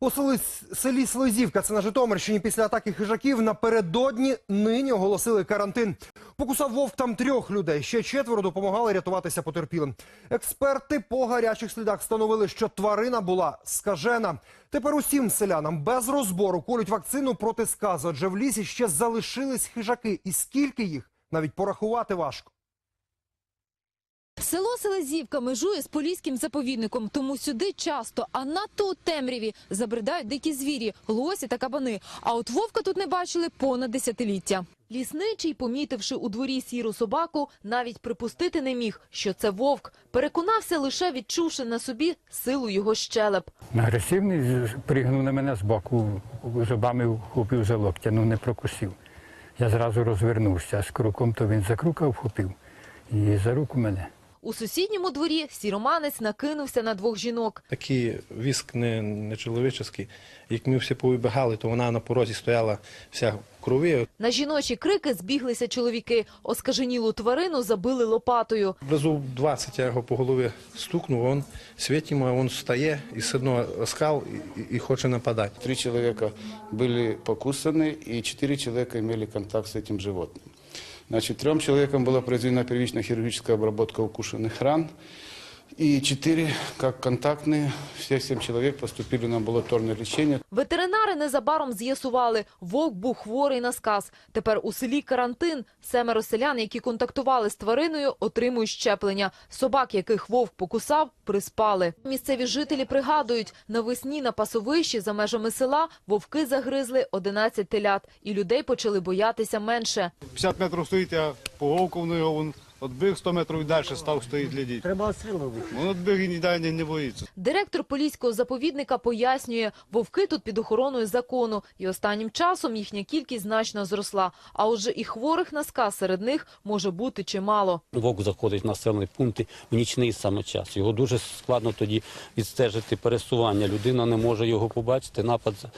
У селі, селі Слозівка, це на Житомирщині, після атаки хижаків напередодні нині оголосили карантин. Покусав вовк там трьох людей. Ще четверо допомагали рятуватися потерпілим. Експерти по гарячих слідах встановили, що тварина була скажена. Тепер усім селянам без розбору колють вакцину проти сказу, адже в лісі ще залишились хижаки. І скільки їх навіть порахувати важко. Село Селезівка межує з поліським заповідником, тому сюди часто, а надто у темряві, забридають дикі звірі, лосі та кабани. А от вовка тут не бачили понад десятиліття. Лісничий, помітивши у дворі сіру собаку, навіть припустити не міг, що це вовк. Переконався лише відчувши на собі силу його щелеп. Агресивний з- пригнув на мене з боку, зубами вхопив за локтя, ну не прокусив. Я зразу розвернувся, з круком то він за крука вхопив і за руку мене. У сусідньому дворі сіроманець накинувся на двох жінок. Такий віск не, не чоловічий. Як ми всі повибігали, то вона на порозі стояла вся в крові. На жіночі крики збіглися чоловіки. Оскаженілу тварину забили лопатою. Разу 20 я його по голові стукнув, він світимо, він встає і все одно оскал і, і, і хоче нападати. Три человека были покусаны, и четыре человека имели контакт с этим животным. Значит, трем человекам была произведена первичная хирургическая обработка укушенных ран, и четыре, как контактные, все семь человек поступили на амбулаторное лечение. Ветеринари незабаром з'ясували, вовк був хворий на сказ. Тепер у селі карантин. Семеро селян, які контактували з твариною, отримують щеплення. Собак, яких вовк покусав, приспали. Місцеві жителі пригадують, навесні на пасовищі за межами села вовки загризли 11 телят, і людей почали боятися менше. 50 метрів стоїть, а по вовку в його він відбіг 100 метрів далі став стоїть глядіть. Треба отстрілювати. Він відбіг і ніде не, не боїться. Директор поліського заповідника пояснює, вовки тут під охороною закону, і останнім часом їхня кількість значно зросла. А отже, і хворих на сказ серед них може бути чимало. Вовк заходить в населені пункти в нічний саме час. Його дуже складно тоді відстежити пересування. Людина не може його побачити. Напад е,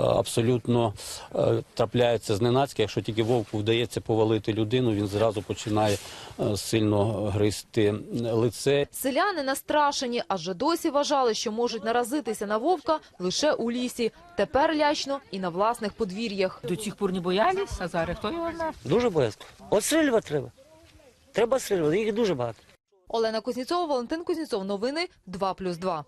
абсолютно е, трапляється зненацька. Якщо тільки вовку вдається повалити людину, він зразу починає е, сильно гризти лице. Селяни настрашені, адже досі вважали, що можуть наразитися на вовка лише у лісі. Тепер лячно і на власних подвір'ях. До цих пор не боялись, а зараз хто його знає? Дуже боязко. Отстрілювати треба. Треба стрілювати, їх дуже багато. Олена Кузнєцова, Валентин Кузнєцов. Новини 2+,2.